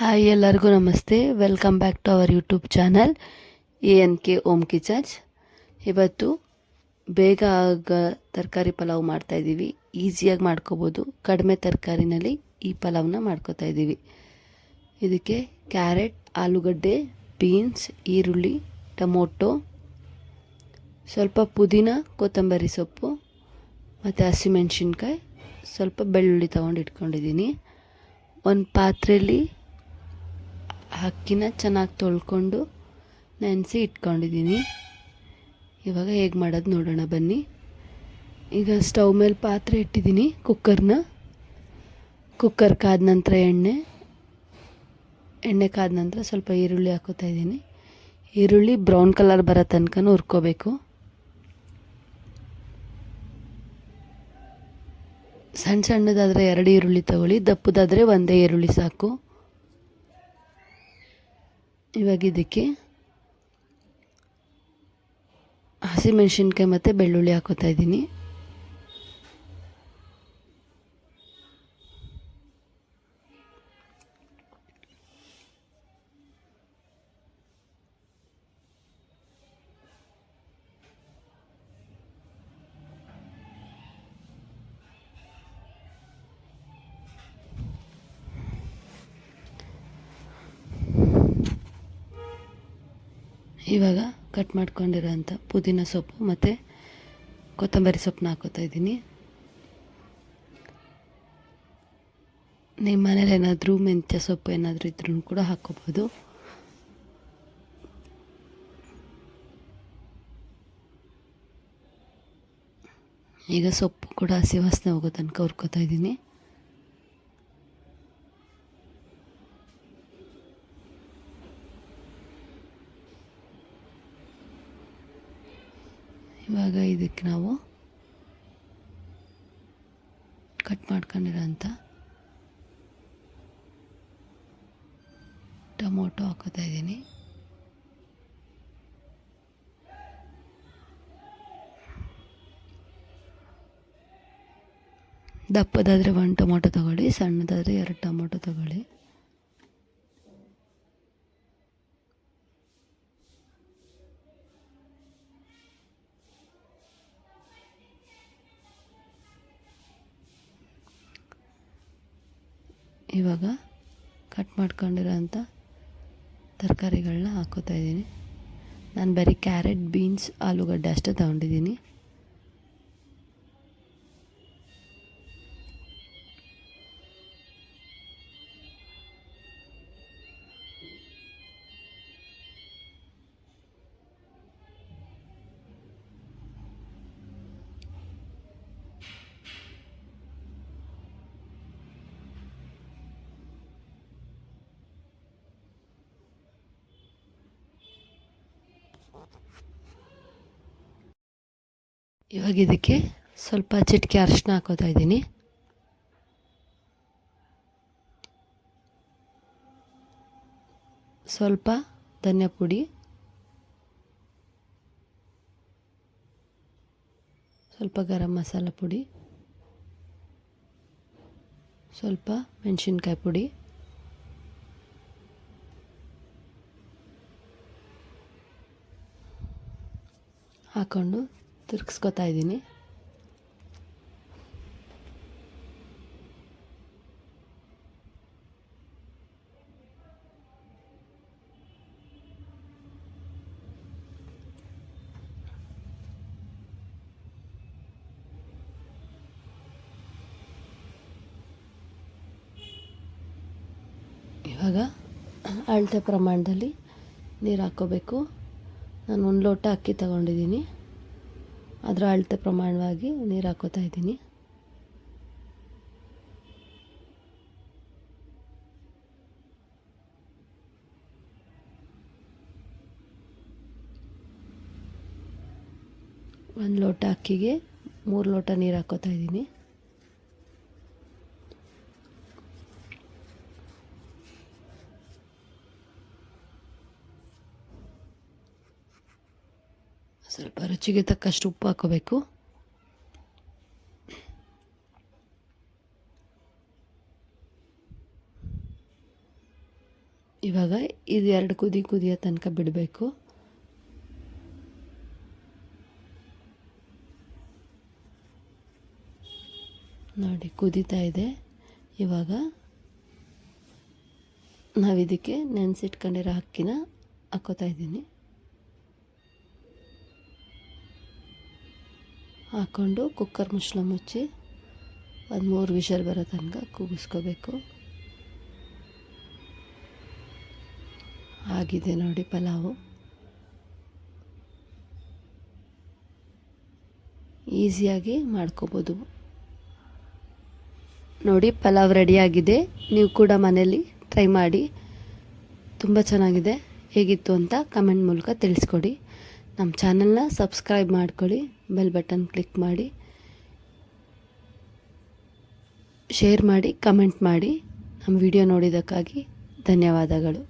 Hi ಎಲ್ಲರಿಗೂ ನಮಸ್ತೆ. Welcome back to our YouTube channel A N K Om kitchens ಇವತ್ತು ಬೇಗ ಆಗ ತರಕಾರಿ ಪಲಾವ್ ಮಾಡ್ತಾಯಿದ್ದೀವಿ ಈಸಿಯಾಗಿ ಮಾಡ್ಕೋಬೋದು. ಕಡಿಮೆ ತರಕಾರಿನಲ್ಲಿ ಈ ಪಲಾವ್ನ ಮಾಡ್ಕೋತಾ ಇದ್ದೀವಿ. ಇದಕ್ಕೆ ಕ್ಯಾರೆಟ್, ಆಲೂಗಡ್ಡೆ, ಬೀನ್ಸ್, ಈರುಳ್ಳಿ, ಟೊಮೊಟೊ, ಸ್ವಲ್ಪ ಪುದೀನ, ಕೊತ್ತಂಬರಿ ಸೊಪ್ಪು, ಮತ್ತು ಹಸಿಮೆಣ್ಸಿನ್ಕಾಯಿ, ಸ್ವಲ್ಪ ಬೆಳ್ಳುಳ್ಳಿ ತೊಗೊಂಡು ಇಟ್ಕೊಂಡಿದ್ದೀನಿ. ಒಂದು ಪಾತ್ರೆಯಲ್ಲಿ ಅಕ್ಕಿನ ಚೆನ್ನಾಗಿ ತೊಳ್ಕೊಂಡು ನೆನೆಸಿ ಇಟ್ಕೊಂಡಿದ್ದೀನಿ. ಇವಾಗ ಹೇಗೆ ಮಾಡೋದು ನೋಡೋಣ ಬನ್ನಿ. ಈಗ ಸ್ಟವ್ ಮೇಲೆ ಪಾತ್ರೆ ಇಟ್ಟಿದ್ದೀನಿ ಕುಕ್ಕರ್ನ. ಕುಕ್ಕರ್ ಕಾದ ನಂತರ ಎಣ್ಣೆ. ಎಣ್ಣೆ ಕಾದ ನಂತರ ಸ್ವಲ್ಪ ಈರುಳ್ಳಿ ಹಾಕೋತಾ ಇದ್ದೀನಿ. ಈರುಳ್ಳಿ ಬ್ರೌನ್ ಕಲರ್ ಬರೋ ತನಕ ಹುರ್ಕೋಬೇಕು. ಸಣ್ಣ ಸಣ್ಣದಾದರೆ ಎರಡು ಈರುಳ್ಳಿ ತಗೊಳ್ಳಿ, ದಪ್ಪದಾದರೆ ಒಂದೇ ಈರುಳ್ಳಿ ಸಾಕು. ಇವಾಗ ಇದಕ್ಕೆ ಹಸಿಮೆಣ್ಸಿನ್ಕಾಯಿ ಮತ್ತು ಬೆಳ್ಳುಳ್ಳಿ ಹಾಕೋತಾ ಇದ್ದೀನಿ. ಇವಾಗ ಕಟ್ ಮಾಡ್ಕೊಂಡಿರೋಂಥ ಪುದೀನ ಸೊಪ್ಪು ಮತ್ತು ಕೊತ್ತಂಬರಿ ಸೊಪ್ಪನ್ನ ಹಾಕೋತಾ ಇದ್ದೀನಿ. ನಿಮ್ಮ ಮನೇಲಿ ಏನಾದರೂ ಮೆಂತ್ಯ ಸೊಪ್ಪು ಏನಾದರೂ ಇದ್ರೂ ಕೂಡ ಹಾಕ್ಕೋಬೋದು ಈಗ ಸೊಪ್ಪು ಕೂಡ ಹಸಿ ವಾಸನೆ ಹೋಗೋ ತನಕ ಹುರ್ಕೋತಾ ಇದ್ದೀನಿ. ಇವಾಗ ಇದಕ್ಕೆ ನಾವು ಕಟ್ ಮಾಡ್ಕೊಂಡಿರೋಂಥ ಟೊಮೊಟೊ ಹಾಕೋತಾ ಇದ್ದೀನಿ. ದಪ್ಪದಾದರೆ ಒಂದು ಟೊಮೊಟೊ ತಗೊಳ್ಳಿ, ಸಣ್ಣದಾದರೆ ಎರಡು ಟೊಮೊಟೊ ತಗೊಳ್ಳಿ. ಇವಾಗ ಕಟ್ ಮಾಡ್ಕೊಂಡಿರೋಂಥ ತರಕಾರಿಗಳನ್ನ ಹಾಕೋತಾ ಇದ್ದೀನಿ. ನಾನು ಬರೀ ಕ್ಯಾರೆಟ್ ಬೀನ್ಸ್ ಆಲೂಗಡ್ಡೆ ಅಷ್ಟೇ ತಗೊಂಡಿದ್ದೀನಿ. ಇವಾಗ ಇದಕ್ಕೆ ಸ್ವಲ್ಪ ಚಿಟಿಕೆ ಅರಿಶಿನ ಹಾಕೋತಾ ಇದ್ದೀನಿ. ಸ್ವಲ್ಪ ಧನ್ಯ ಪುಡಿ. ಸ್ವಲ್ಪ ಗರಂ ಮಸಾಲ ಪುಡಿ. ಸ್ವಲ್ಪ ಮೆಣಸಿನ್ಕಾಯಿ ಪುಡಿ. ಹಾಕ್ಕೊಂಡು ತಿರ್ಗಿಸ್ಕೊತಾ ಇದ್ದೀನಿ. ಇವಾಗ ಅಳತೆ ಪ್ರಮಾಣದಲ್ಲಿ ನೀರು ಹಾಕ್ಕೋಬೇಕು ನಾನು ಒಂದು ಲೋಟ ಅಕ್ಕಿ ತಗೊಂಡಿದ್ದೀನಿ. ಅದರ ಅಳತೆ ಪ್ರಮಾಣವಾಗಿ ನೀರು ಹಾಕೋತಾ ಇದ್ದೀನಿ. ಒಂದು ಲೋಟ ಅಕ್ಕಿಗೆ ಮೂರು ಲೋಟ ನೀರು ಹಾಕೋತಾ ಇದ್ದೀನಿ. ಸ್ವಲ್ಪ ರುಚಿಗೆ ತಕ್ಕಷ್ಟು ಉಪ್ಪು ಹಾಕೋಬೇಕು. ಇವಾಗ ಇದು ಎರಡು ಕುದಿ ಕುದಿಯೋ ತನಕ ಬಿಡಬೇಕು. ನೋಡಿ, ಕುದೀತಾ ಇದೆ. ಇವಾಗ ನಾವು ಇದಕ್ಕೆ ನೆನೆಸಿಟ್ಕೊಂಡಿರೋ ಅಕ್ಕಿನ ಹಾಕೋತಾ ಇದ್ದೀನಿ. ಹಾಕ್ಕೊಂಡು ಕುಕ್ಕರ್ ಮುಚ್ಚಳ ಮುಚ್ಚಿ ಒಂದು ಮೂರು ವಿಷಲ್ ಬರೋ ತನಕ ಕೂಗಿಸ್ಕೋಬೇಕು. ಆಗಿದೆ ನೋಡಿ ಪಲಾವು. ಈಸಿಯಾಗಿ ಮಾಡ್ಕೋಬೋದು. ನೋಡಿ ಪಲಾವ್ ರೆಡಿಯಾಗಿದೆ ನೀವು ಕೂಡ ಮನೇಲಿ ಟ್ರೈ ಮಾಡಿ. ತುಂಬ ಚೆನ್ನಾಗಿದೆ. ಹೇಗಿತ್ತು ಅಂತ ಕಮೆಂಟ್ ಮೂಲಕ ತಿಳಿಸ್ಕೊಡಿ. ನಮ್ಮ ಚಾನಲ್ನ ಸಬ್ಸ್ಕ್ರೈಬ್ ಮಾಡ್ಕೊಳ್ಳಿ, ಬೆಲ್ ಬಟನ್ ಕ್ಲಿಕ್ ಮಾಡಿ, ಶೇರ್ ಮಾಡಿ, ಕಮೆಂಟ್ ಮಾಡಿ, ನಮ್ಮ ವಿಡಿಯೋ ನೋಡಿದ್ದಕ್ಕಾಗಿ ಧನ್ಯವಾದಗಳು.